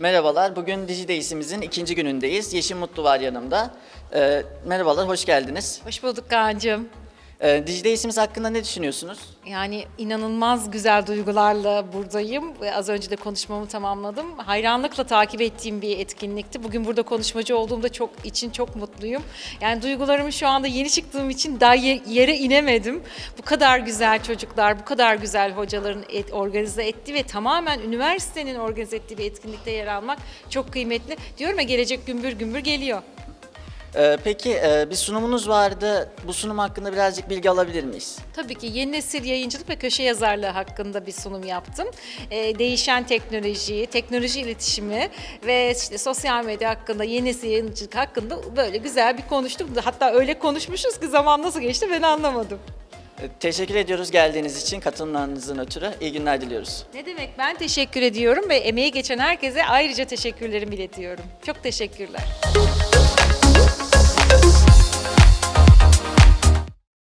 Merhabalar, bugün Digidays'imizin ikinci günündeyiz. Yeşim Mutlu var yanımda. Ee, merhabalar, hoş geldiniz. Hoş bulduk Kaan'cığım. Ee, Digidays'imiz hakkında ne düşünüyorsunuz? Yani inanılmaz güzel duygularla buradayım. Az önce de konuşmamı tamamladım. Hayranlıkla takip ettiğim bir etkinlikti. Bugün burada konuşmacı olduğumda çok için çok mutluyum. Yani duygularımı şu anda yeni çıktığım için daha ye- yere inemedim. Bu kadar güzel çocuklar, bu kadar güzel hocaların et, organize ettiği ve tamamen üniversitenin organize ettiği bir etkinlikte yer almak çok kıymetli. Diyorum ya gelecek gümbür gümbür geliyor. Ee, peki, e, bir sunumunuz vardı. Bu sunum hakkında birazcık bilgi alabilir miyiz? Tabii ki yeni nesil yayıncılık ve köşe yazarlığı hakkında bir sunum yaptım. Ee, değişen teknoloji, teknoloji iletişimi ve işte sosyal medya hakkında, yeni nesil yayıncılık hakkında böyle güzel bir konuştuk. Hatta öyle konuşmuşuz ki zaman nasıl geçti ben anlamadım. Ee, teşekkür ediyoruz geldiğiniz için, katılımlarınızın ötürü. İyi günler diliyoruz. Ne demek ben teşekkür ediyorum ve emeği geçen herkese ayrıca teşekkürlerimi iletiyorum. Çok teşekkürler.